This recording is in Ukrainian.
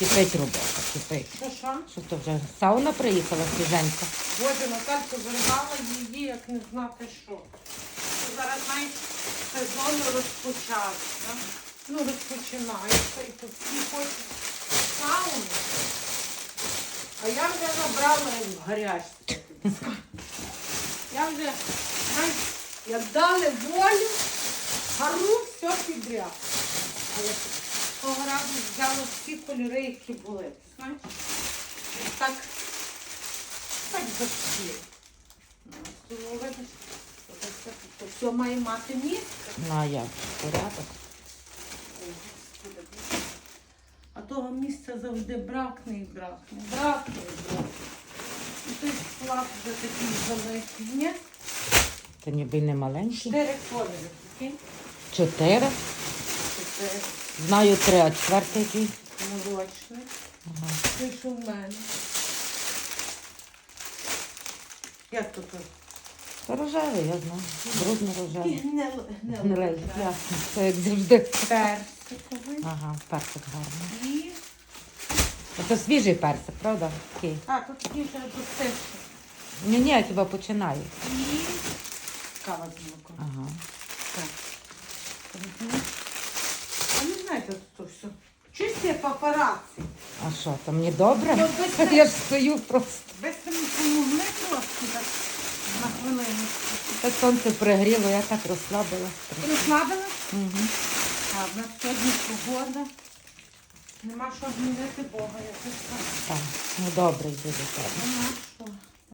Кипить робота, кипить. Що що? Що то вже сауна приїхала свіженька? Боже, Наталька вирвала її, як не знати що. Це Зараз знаєш, сезон розпочався. Ну, розпочинається і то всі хочуть сауну. А я вже набрала в. Я вже, знаєш, як дали волю, гару все підряд. Але того разу взяла всі кольори, які були. Знаєш? І так так захотіли. Тому видиш, то все, має мати місце. Ну а як? Порядок. А того місця завжди бракне і бракне, бракне і бракне. І той склад вже такий великий. Ні? Це ніби й не маленький. Чотири кольори, такий. Чотири. Знаю три, а четвертий який. Молочний. Ага. Той, що в мене. Як то кажуть? Рожевий, я знаю. Брудно рожевий. Гнил, Гнилий, ясно. Це як завжди. Персиковий. Ага, персик гарний. І... Це свіжий персик, правда? Такий. А, тут такі вже. Ні, ні, хіба починаю. І кава з молоком. Ага. Так. Мгм. Не знаєте, що все. Чисті папараці. А що, то мені добре? Ну, Я ж стою просто. Ви самі помогли просто так на хвилину. Та сонце пригріло, я так розслабилась. Розслабили? Угу. А, в нас сьогодні погода. Нема що гнівити Бога, я це скажу. Так, ну добре йде до тебе. Нема що.